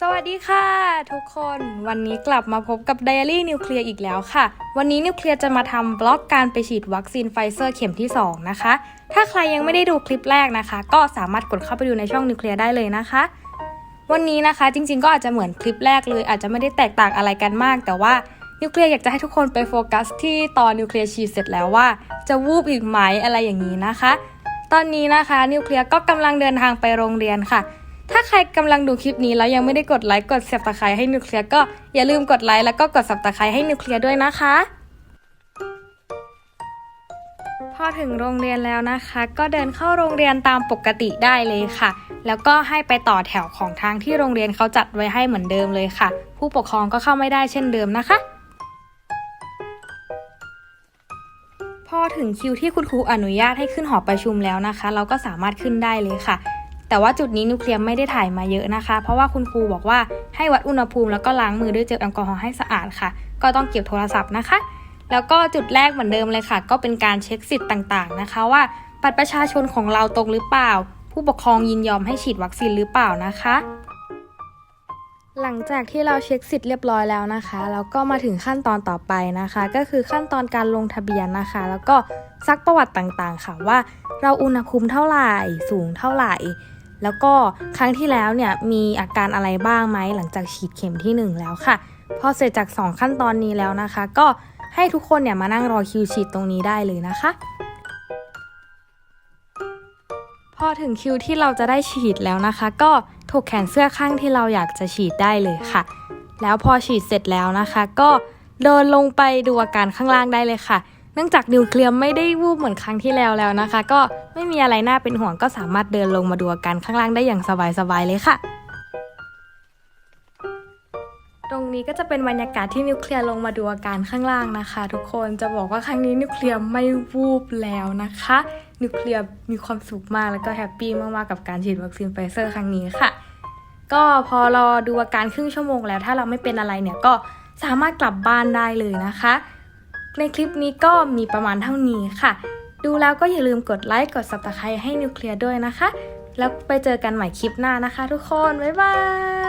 สวัสดีค่ะ ทุกคนวันนี้กลับมาพบกับ Diary นิวเคลียร์อีกแล้วค่ะ วันนี้นิวเคลียร์จะมาทำบล็อกการไปฉีดวัคซีนไฟเซอร์เข็มที่ 2 นะคะ ถ้าใครยังไม่ได้ดูคลิปแรกนะคะ ก็สามารถกดเข้าไปดูในช่องนิวเคลียร์ได้เลยนะคะ วันนี้นะคะจริงๆ ก็อาจจะเหมือนคลิปแรกเลย อาจจะไม่ได้แตกต่างอะไรกันมาก แต่ว่านิวเคลียร์อยากจะให้ทุกคนไปโฟกัสที่ตอนนิวเคลียร์ฉีดเสร็จแล้วว่า จะวูบอีกไหมอะไรอย่างนี้นะคะ ตอนนี้นะคะนิวเคลียร์ก็กำลังเดินทางไปโรงเรียนค่ะ ถ้าใครกำลังดูคลิปนี้แล้วยังไม่ได้กดไลค์กด s ับตะไคร้ให้นิวเคลียร์ก็อย่าลืมกดไลค์แล้วก็กด s ับตะไคร้ให้นิวเคลียร์ด้วยนะคะ พอถึงโรงเรียนแล้วนะคะ ก็เดินเข้าโรงเรียนตามปกติได้เลยค่ะ แล้วก็ให้ไปต่อแถวของทางที่โรงเรียนเขาจัดไว้ให้เหมือนเดิมเลยค่ะ ผู้ปกครองก็เข้าไม่ได้เช่นเดิมนะคะพอถึงคิวที่คุณครูอนุญาตให้ขึ้นหอประชุมแล้วนะคะ เราก็สามารถขึ้นได้เลยค่ะ แต่ว่าจุดนี้นิวเคลียร์ไม่ได้ถ่ายมาเยอะนะคะ เพราะว่าคุณครูบอกว่าให้วัดอุณหภูมิแล้วก็ล้างมือด้วยเจลแอลกอฮอล์ให้สะอาดค่ะ ก็ต้องเก็บโทรศัพท์นะคะ แล้วก็จุดแรกเหมือนเดิมเลยค่ะ ก็เป็นการเช็คสิทธิ์ต่างๆนะคะ ว่าบัตรประชาชนของเราตรงหรือเปล่า ผู้ปกครองยินยอมให้ฉีดวัคซีนหรือเปล่านะคะหลังจากที่เราเช็คสิทธิ์เรียบร้อยแล้วนะคะ เราก็มาถึงขั้นตอนต่อไปนะคะ ก็คือขั้นตอนการลงทะเบียนนะคะ แล้วก็ซักประวัติต่างๆ ค่ะว่า เราอุณหภูมิเท่าไหร่ สูงเท่าไหร่ แล้วก็ครั้งที่แล้วเนี่ยมีอาการอะไรบ้างไหมหลังจากฉีดเข็มที่ 1 แล้วค่ะ พอเสร็จจาก 2 ขั้นตอนนี้แล้วนะคะ ก็ให้ทุกคนเนี่ยมานั่งรอคิวฉีดตรงนี้ได้เลยนะคะ พอถึงคิวที่เราจะได้ฉีดแล้วนะคะ ก็ถกแขนเสื้อข้างที่เราอยากจะฉีดได้เลยค่ะ แล้วพอฉีดเสร็จแล้วนะคะ ก็เดินลงไปดูอาการข้างล่างได้เลยค่ะ เนื่องจากนิวเคลียร์ไม่ได้วูบเหมือนครั้งที่แล้วแล้วนะคะ ก็ไม่มีอะไรน่าเป็นห่วงก็สามารถเดินลงมาดูอาการข้างล่างได้อย่างสบายๆเลยค่ะ ตรงนี้ก็จะเป็นบรรยากาศที่นิวเคลียร์ลงมาดูอาการข้างล่างนะคะ ทุกคนจะบอกว่าครั้งนี้นิวเคลียร์ไม่วูบแล้วนะคะ นิวเคลียร์มีความสุขมากแล้วก็แฮปปี้มากๆกับการฉีดวัคซีนไฟเซอร์ครั้งนี้ค่ะ ก็พอรอดูอาการครึ่งชั่วโมงแล้วถ้าเราไม่เป็นอะไรเนี่ยก็สามารถกลับบ้านได้เลยนะคะ ในคลิปนี้ก็มีประมาณเท่านี้ค่ะ ดูแล้วก็อย่าลืมกดไลค์กด subscribe ให้นิวเคลียร์ด้วยนะคะ แล้วไปเจอกันใหม่คลิปหน้านะคะทุกคน บ๊ายบาย